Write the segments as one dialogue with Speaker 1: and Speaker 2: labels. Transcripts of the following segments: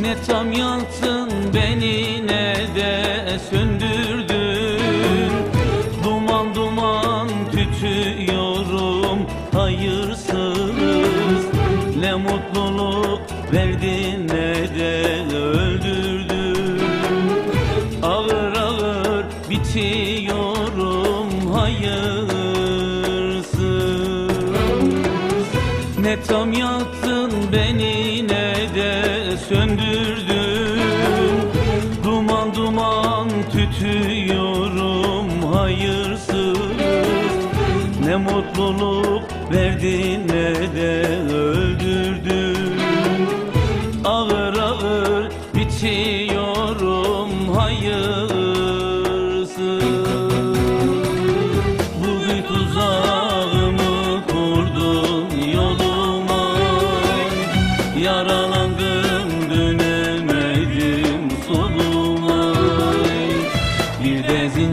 Speaker 1: Ne tam yaktın beni ne de söndürdün. Duman duman tütüyorum hayırsız Ne mutluluk verdin ne de öldürdün. Ağır ağır bitiyorum hayırsız Ne tam yaktın Duman tütüyorum hayırsız. Ne mutluluk verdin ne de öldürdün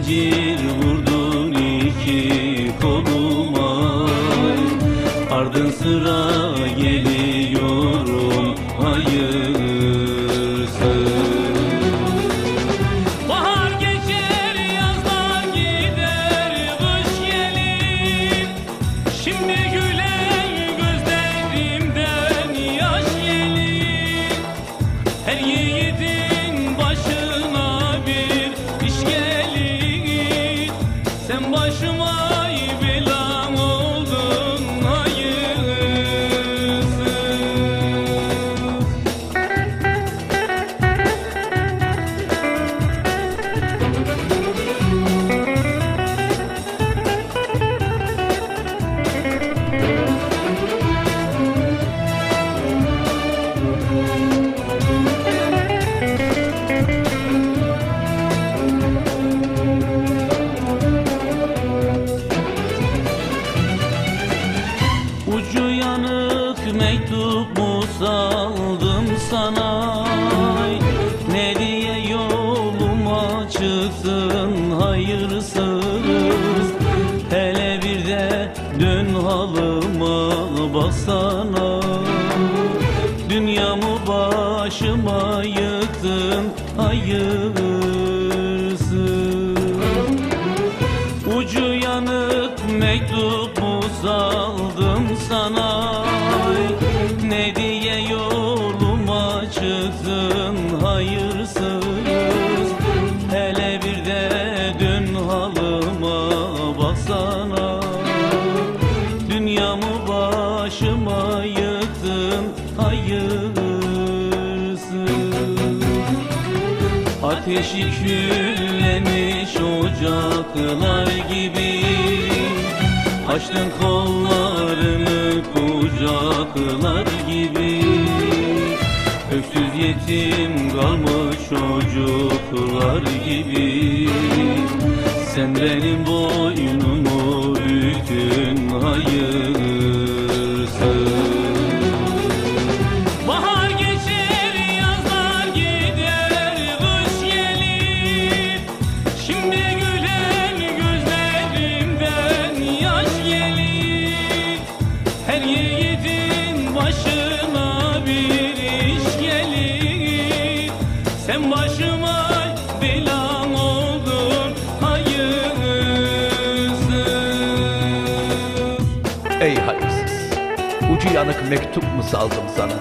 Speaker 1: zincir vurdun iki koluma. Ardın sıra geliyorum hayırsız Sen başıma mektup mu saldım sana Ne diye yoluma çıktın hayırsız. Hele bir de dön halıma baksana Dünyamı başıma yıktın hayırsız. Ucu yanık mektup mu saldım sana halıma baksana. Dünyamı başıma yıktın hayırsız Ateşi küllemiş ocaklar gibi Açtın kollarını kucaklar gibi. Öksüz yetim kalmış çocuklar gibi Sen benim boynumu
Speaker 2: Ey hayırsız, ucu yanık mektup mu saldım sana?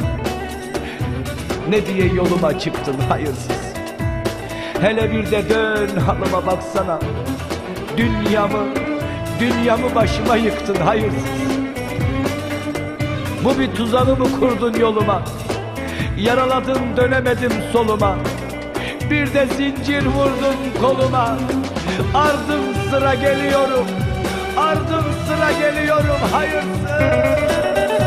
Speaker 2: Ne diye yoluma çıktın hayırsız? Hele bir de dön halıma baksana. Dünyamı, dünyamı başıma yıktın hayırsız. Bu bir tuzağı mı kurdun yoluma? Yaraladın dönemedim soluma. Bir de zincir vurdun koluma. Ardım sıra geliyorum. Ardım sıra geliyorum hayırsız.